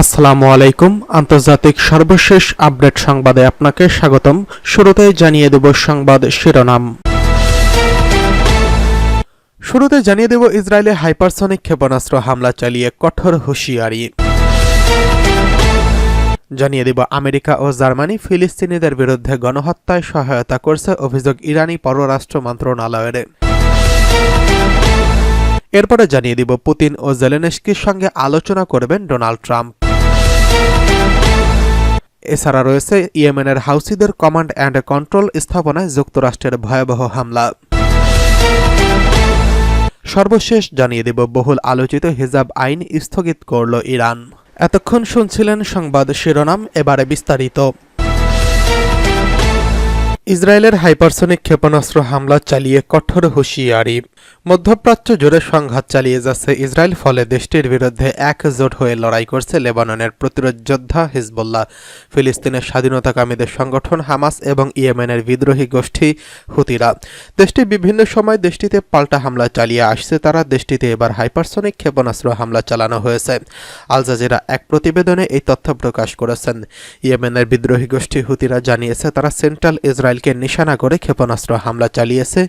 আসসালামু আলাইকুম। আন্তর্জাতিক সর্বশেষ আপডেট সংবাদে আপনাকে স্বাগতম। শুরুতে জানিয়ে দেব সংবাদ শিরোনাম। শুরুতে জানিয়ে দেব ইসরায়েলে হাইপারসনিক ক্ষেপণাস্ত্র হামলা চালিয়ে কঠোর হুঁশিয়ারি। জানিয়ে দেব, আমেরিকা ও জার্মানি ফিলিস্তিনিদের বিরুদ্ধে গণহত্যায় সহায়তা করছে অভিযোগ ইরানি পররাষ্ট্র মন্ত্রণালয়ের। এরপরে জানিয়ে দিব, পুতিন ও জেলেনস্কির সঙ্গে আলোচনা করবেন ডোনাল্ড ট্রাম্প। এছাড়া রয়েছে ইয়েমেনের হাউসিদের কমান্ড অ্যান্ড কন্ট্রোল স্থাপনায় যুক্তরাষ্ট্রের ভয়াবহ হামলা। সর্বশেষ জানিয়ে দেব, বহুল আলোচিত হিজাব আইন স্থগিত করল ইরান। এতক্ষণ শুনছিলেন সংবাদ শিরোনাম এবারে বিস্তারিত। ইসরায়েলের হাইপারসনিক ক্ষেপণাস্ত্র হামলা চালিয়ে কঠোর হুঁশিয়ারি। মধ্যপ্রাচ্য জুড়ে সংঘাত চালিয়ে যাচ্ছে ইসরায়েল, ফলে দেশটির বিরুদ্ধে একজোট হয়ে লড়াই করছে লেবাননের প্রতিরোধ যোদ্ধা হিজবুল্লাহ। ফিলিস্তিনের স্বাধীনতাকামীদের সংগঠন হামাস এবং ইয়েমেনের বিদ্রোহী গোষ্ঠী হুতিরা। দেশটি বিভিন্ন সময় দেশটিতে পাল্টা হামলা চালিয়ে আসছে, তারা দেশটিতে এবার হাইপারসনিক ক্ষেপণাস্ত্র হামলা চালানো হয়েছে। আল জাজিরা এক প্রতিবেদনে এই তথ্য প্রকাশ করেছেন। ইয়েমেনের বিদ্রোহী গোষ্ঠী হুতিরা জানিয়েছে, তারা সেন্ট্রাল ইসরায়েলকে নিশানা করে ক্ষেপণাস্ত্র হামলা চালিয়েছে।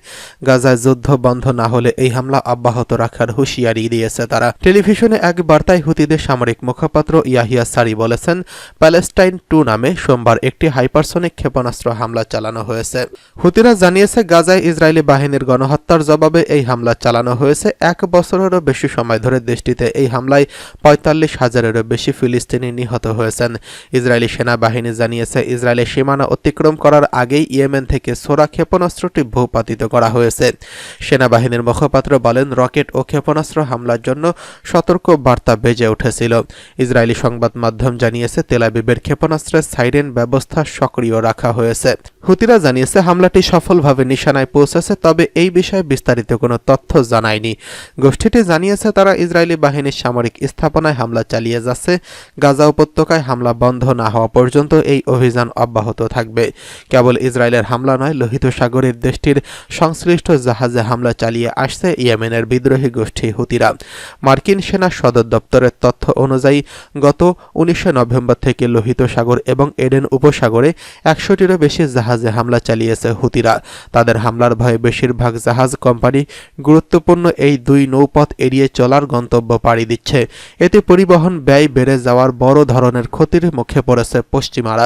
গাজায় যুদ্ধ বন্ধ না হলে এই হামলা অব্যাহত রাখার হুঁশিয়ারি দিয়েছে তারা। টেলিভিশনে এক বার্তায় হুতিদের সামরিক মুখপাত্র ইয়াহিয়া সারি বলেছেন, প্যালেস্টাইন টু নামে সোমবার একটি হাইপারসনিক ক্ষেপণাস্ত্র হামলা চালানো হয়েছে। হুতিরা জানিয়েছে, গাজায় ইসরায়েলি বাহিনীর গণহত্যার জবাবে এই হামলা চালানো হয়েছে। এক বছরেরও বেশি সময় ধরে দেশটিতে এই হামলায় পঁয়তাল্লিশ হাজারেরও বেশি ফিলিস্তিনি নিহত হয়েছেন। ইসরায়েলি সেনাবাহিনী জানিয়েছে ইসরায়েলের সীমানা অতিক্রম করার আগেই ইয়েমেন থেকে সোরা ক্ষেপণাস্ত্রটি ভূপাতিত করা হয়েছে। সেনাবাহিনীর মুখপাত্র বলেন, রকেট ও ক্ষেপণাস্ত্র হামলার জন্য সতর্ক বার্তা বেজে উঠেছিল। ইসরায়েলি সংবাদ মাধ্যম জানিয়েছে তেলাবিবের ক্ষেপণাস্ত্রের সাইরেন ব্যবস্থা সক্রিয় রাখা হয়েছে। হুতিরা জানিয়েছে, হামলাটি সফলভাবে নিশানায় পৌঁছেছে, তবে এই বিষয়ে বিস্তারিত কোনো তথ্য জানায়নি। গোষ্ঠীটি জানিয়েছে, তারা ইসরায়েলি বাহিনীর সামরিক স্থাপনায় হামলা চালিয়ে যাচ্ছে। গাজা উপত্যকায় হামলা বন্ধ না হওয়া পর্যন্ত এই অভিযান অব্যাহত থাকবে। কেবল ইসরায়েলের হামলা নয়, লোহিত সাগরের দেশটির সংশ্লিষ্ট জাহাজে হামলা চালিয়ে আসছে ইয়েমেনের বিদ্রোহী গোষ্ঠী হুতিরা। মার্কিন সেনা সদর দপ্তরের তথ্য অনুযায়ী, গত উনিশে নভেম্বর থেকে লোহিত সাগর এবং এডেন উপসাগরে একশোটিরও বেশি জাহাজে হামলা চালিয়েছে হুতিরা। তাদের হামলার ভয়ে বেশিরভাগ জাহাজ কোম্পানি গুরুত্বপূর্ণ এই দুই নৌপথ এড়িয়ে চলার গন্তব্য পাড়ি দিচ্ছে। এতে পরিবহন ব্যয় বেড়ে যাওয়ার বড় ধরনের ক্ষতির মুখে পড়েছে পশ্চিমারা।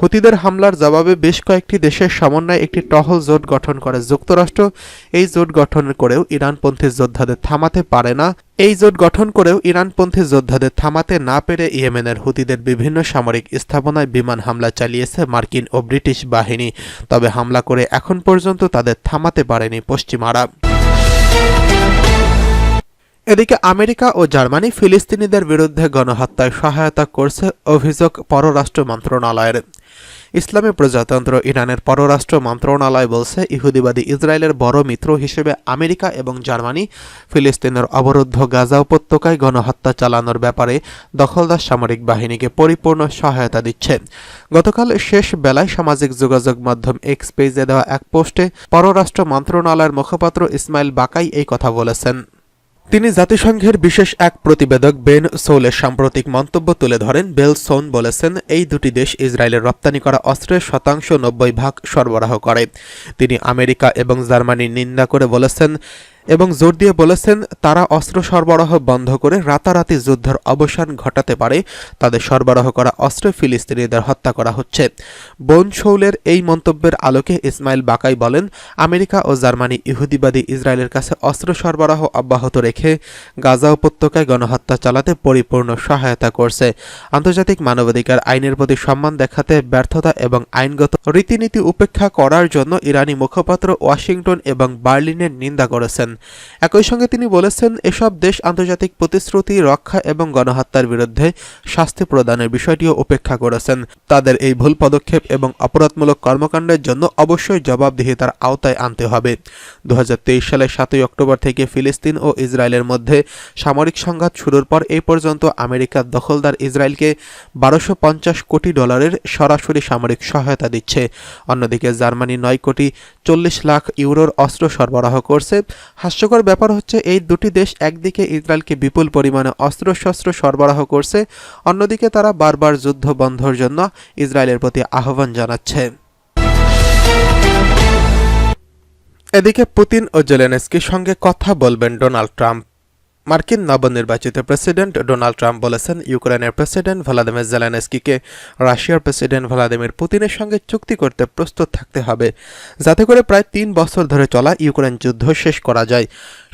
হুতিদের হামলার জবাবে বেশ কয়েকটি দেশের সমন্বয়ে একটি টহল জোট গঠন করে। যুক্তরাষ্ট্র এই জোট গঠন করেও ইরানপন্থী যোদ্ধাদের থামাতে পারে না। এই জোট গঠন করেও ইরানপন্থী যোদ্ধাদের থামাতে না পেরে ইয়েমেনের হুতিদের বিভিন্ন সামরিক স্থাপনায় বিমান হামলা চালিয়েছে মার্কিন ও ব্রিটিশ বাহিনী। তবে হামলা করে এখন পর্যন্ত তাদের থামাতে পারেনি পশ্চিমারা এদিকে আমেরিকা ও জার্মানি ফিলিস্তিনিদের বিরুদ্ধে গণহত্যায় সহায়তা করছে অভিযোগ পররাষ্ট্র মন্ত্রণালয়ের। ইসলামী প্রজাতন্ত্র ইরানের পররাষ্ট্র মন্ত্রণালয় বলছে, ইহুদিবাদী ইসরায়েলের বড় মিত্র হিসেবে আমেরিকা এবং জার্মানি ফিলিস্তিনের অবরুদ্ধ গাজা উপত্যকায় গণহত্যা চালানোর ব্যাপারে দখলদার সামরিক বাহিনীকে পরিপূর্ণ সহায়তা দিচ্ছে। গতকাল শেষ বেলায় সামাজিক যোগাযোগ মাধ্যম এক্স পেজে দেওয়া এক পোস্টে পররাষ্ট্র মন্ত্রণালয়ের মুখপাত্র ইসমাইল বাকাই এই কথা বলেছেন। তিনি জাতিসংঘের বিশেষ এক প্রতিবেদক বেন সৌলের সাম্প্রতিক মন্তব্য তুলে ধরেন। বেল সোন বলেছেন, এই দুটি দেশ ইসরায়েলের রপ্তানি করা অস্ত্রের শতাংশ নব্বই ভাগ সরবরাহ করে। তিনি আমেরিকা এবং জার্মানির নিন্দা করে বলেছেন এবং জোর দিয়ে বলেছেন, তারা অস্ত্র সরবরাহ বন্ধ করে রাতারাতি যুদ্ধের অবসান ঘটাতে পারে। তাদের সরবরাহ করা অস্ত্র ফিলিস্তিনিদের হত্যা করা হচ্ছে। বন শৌলের এই মন্তব্যের আলোকে ইসমাইল বাকাই বলেন, আমেরিকা ও জার্মানি ইহুদিবাদী ইসরায়েলের কাছে অস্ত্র সরবরাহ অব্যাহত রেখে গাজা উপত্যকায় গণহত্যা চালাতে পরিপূর্ণ সহায়তা করছে। আন্তর্জাতিক মানবাধিকার আইনের প্রতি সম্মান দেখাতে ব্যর্থতা এবং আইনগত রীতিনীতি উপেক্ষা করার জন্য ইরানি মুখপাত্র ওয়াশিংটন এবং বার্লিনের নিন্দা করেছেন। একই সঙ্গে তিনি বলেছেন, এসব দেশ আন্তর্জাতিক প্রতিশ্রুতি, রক্ষা এবং গণহত্যার বিরুদ্ধে শাস্তি প্রদানের বিষয়টিও উপেক্ষা করেছেন। তাদের এই ভুল পদক্ষেপ এবং অপরাধমূলক কর্মকাণ্ডের জন্য অবশ্যই জবাবদিহিতার আওতায় আনতে হবে। দু সালের সাতই অক্টোবর থেকে ফিলিস্তিন ও ইসরায়েলের মধ্যে সামরিক সংঘাত শুরুর পর এই পর্যন্ত আমেরিকার দখলদার ইসরায়েলকে বারোশো কোটি ডলারের সরাসরি সামরিক সহায়তা দিচ্ছে। অন্যদিকে জার্মানি নয় কোটি চল্লিশ লাখ ইউরোর অস্ত্র সরবরাহ করছে। হাস্যকর ব্যাপার হচ্ছে, এই দুটি দেশ একদিকে ইসরায়েলকে বিপুল পরিমাণে অস্ত্রশস্ত্র সরবরাহ করছে, অন্যদিকে তারা বারবার যুদ্ধ বন্ধর জন্য ইসরায়েলের প্রতি আহ্বান জানাচ্ছে। এদিকে পুতিন ও জেলেনস্কির সঙ্গে কথা বলবেন ডোনাল্ড ট্রাম্প। মার্কিন নবনির্বাচিত প্রেসিডেন্ট ডোনাল্ড ট্রাম্প বলেছেন, ইউক্রেনের প্রেসিডেন্ট ভলাদিমির জেলেনস্কিকে রাশিয়ার প্রেসিডেন্ট ভলাদিমির পুতিনের সঙ্গে চুক্তি করতে প্রস্তুত থাকতে হবে। যাতে করে প্রায় তিন বছর ধরে চলা ইউক্রেন যুদ্ধ শেষ করা যায়।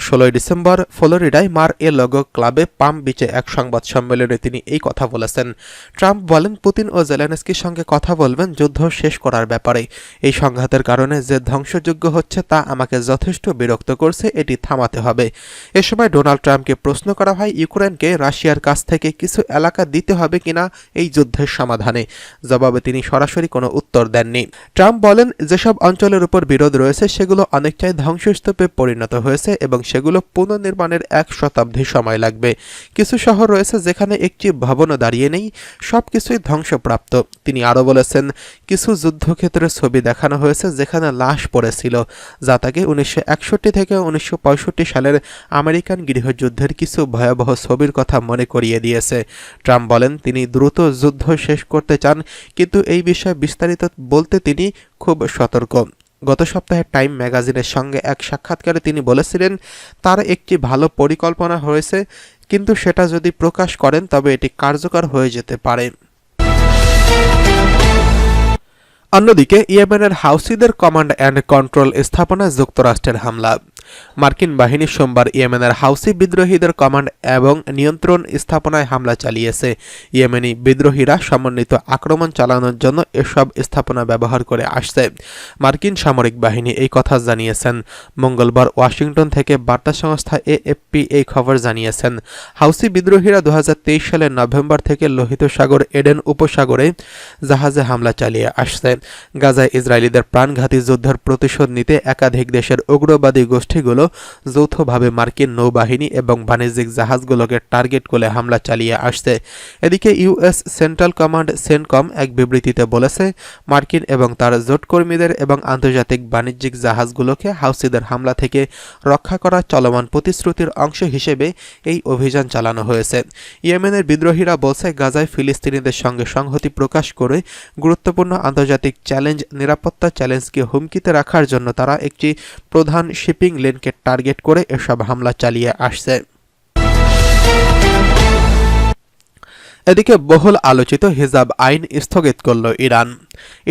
ষোলোই ডিসেম্বর, ফ্লোরিডায় মার এ লগো ক্লাবে পাম বিচে এক সংবাদ সম্মেলনে তিনি এই কথা বলেছেন। ট্রাম্প বলেন, পুতিন ও জেলেনস্কির সঙ্গে কথা বলবেন, যুদ্ধ শেষ করার ব্যাপারে। এই সংঘাতের কারণে যে ধ্বংসযোগ্য হচ্ছে তা আমাকে যথেষ্ট বিরক্ত করছে, এটি থামাতে হবে। এ সময় ডোনাল্ড ট্রাম্পকে প্রশ্ন করা হয়, ইউক্রেনকে রাশিয়ার কাছ থেকে কিছু এলাকা দিতে হবে কিনা এই যুদ্ধের সমাধানে। জবাবে তিনি সরাসরি কোনো উত্তর দেননি। ট্রাম্প বলেন, যেসব অঞ্চলের উপর বিরোধ রয়েছে, সেগুলো অনেকটাই ধ্বংসস্তূপে পরিণত হয়েছে এবং সেগুলো পুনর্নির্মাণের এক শতাব্দী সময় লাগবে। কিছু শহর রয়েছে যেখানে একটি ভবনও দাঁড়িয়ে নেই সব কিছুই ধ্বংসপ্রাপ্ত। তিনি আরও বলেছেন, কিছু যুদ্ধক্ষেত্রের ছবি দেখানো হয়েছে যেখানে লাশ পড়েছিল, যা তাকে উনিশশো একষট্টি থেকে উনিশশো পঁয়ষট্টি সালের আমেরিকান গৃহযুদ্ধের কিছু ভয়াবহ ছবির কথা মনে করিয়ে দিয়েছে। ট্রাম্প বলেন, তিনি দ্রুত যুদ্ধ শেষ করতে চান, কিন্তু এই বিষয়ে বিস্তারিত বলতে তিনি খুব সতর্ক। গত সপ্তাহে টাইম ম্যাগাজিনের সঙ্গে এক সাক্ষাৎকারে তিনি বলেছিলেন, তার একটি ভালো পরিকল্পনা হয়েছে, কিন্তু সেটা যদি প্রকাশ করেন, তবে এটি কার্যকর হয়ে যেতে পারে। অন্যদিকে ইয়েমেনের হাউসিদের কমান্ড অ্যান্ড কন্ট্রোল স্থাপনা যুক্তরাষ্ট্রের হামলা। মার্কিন বাহিনী সোমবার ইয়েমেনের হাউসি বিদ্রোহীদের কমান্ড এবং নিয়ন্ত্রণ স্থাপনায় হামলা চালিয়েছে। ইয়েমেনি বিদ্রোহীরা সমন্বিত আক্রমণ চালানোর জন্য এসব স্থাপনা ব্যবহার করে আসছে। মার্কিন সামরিক বাহিনী এই কথা জানিয়েছেন। মঙ্গলবার ওয়াশিংটন থেকে বার্তা সংস্থা এএফপি এই খবর জানিয়েছেন। হাউসি বিদ্রোহীরা দু হাজার তেইশ সালের নভেম্বর থেকে লোহিত সাগর, এডেন উপসাগরে জাহাজে হামলা চালিয়ে আসছে। গাজায় ইসরায়েলিদের প্রাণঘাতী যুদ্ধের প্রতিশোধ নিতে একাধিক দেশের উগ্রবাদী গোষ্ঠীগুলো যৌথভাবে মার্কিন নৌবাহিনী এবং বাণিজ্যিক জাহাজগুলোকে টার্গেট করে হামলা চালিয়ে আসছে। এদিকে ইউএস সেন্ট্রাল কমান্ড সেনকম এক বিবৃতিতে বলেছে, মার্কিন এবং তার জোটকর্মীদের এবং আন্তর্জাতিক বাণিজ্যিক জাহাজগুলোকে হাউসিদের হামলা থেকে রক্ষা করা চলমান প্রতিশ্রুতির অংশ হিসেবে এই অভিযান চালানো হয়েছে। ইয়েমেনের বিদ্রোহীরা বলছে, গাজায় ফিলিস্তিনিদের সঙ্গে সংহতি প্রকাশ করে গুরুত্বপূর্ণ আন্তর্জাতিক চ্যালেঞ্জ, নিরাপত্তা চ্যালেঞ্জকে হুমকিতে রাখার জন্য তারা একটি প্রধান শিপিং লেনকে টার্গেট করে এসব হামলা চালিয়ে আসছে। এদিকে বহুল আলোচিত হিজাব আইন স্থগিত করল ইরান।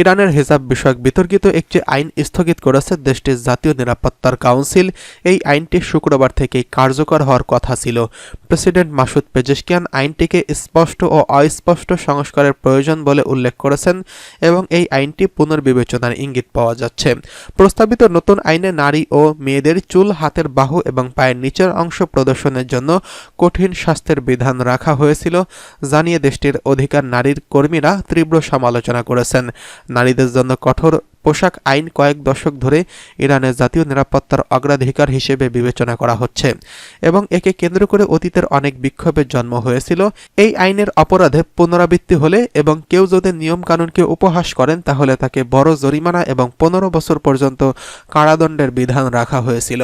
ইরানের হিজাব বিষয়ক বিতর্কিত একটি আইন স্থগিত করেছে দেশটির জাতীয় নিরাপত্তার কাউন্সিল। এই আইনটি শুক্রবার থেকেই কার্যকর হওয়ার কথা ছিল। প্রেসিডেন্ট মাসুদ পেজেশকিয়ান আইনটিকে স্পষ্ট ও অস্পষ্ট সংস্কারের প্রয়োজন বলে উল্লেখ করেছেন এবং এই আইনটি পুনর্বিবেচনার ইঙ্গিত পাওয়া যাচ্ছে। প্রস্তাবিত নতুন আইনে নারী ও মেয়েদের চুল, হাতের বাহু এবং পায়ের নিচের অংশ প্রদর্শনের জন্য কঠিন স্বাস্থ্যের বিধান রাখা হয়েছিল জানিয়ে দেশটির অধিকার নারীর কর্মীরা তীব্র সমালোচনা করেছেন। নারীদের জন্য কঠোর পোশাক আইন কয়েক দশক ধরে ইরানের জাতীয় নিরাপত্তার অগ্রাধিকার হিসেবে বিবেচনা করা হচ্ছে এবং একে কেন্দ্র করে অতীতের অনেক বিক্ষোভের জন্ম হয়েছিল। এই আইনের অপরাধে পুনরাবৃত্তি হলে এবং কেউ যদি নিয়মকানুনকে উপহাস করেন, তাহলে তাকে বড় জরিমানা এবং পনেরো বছর পর্যন্ত কারাদণ্ডের বিধান রাখা হয়েছিল।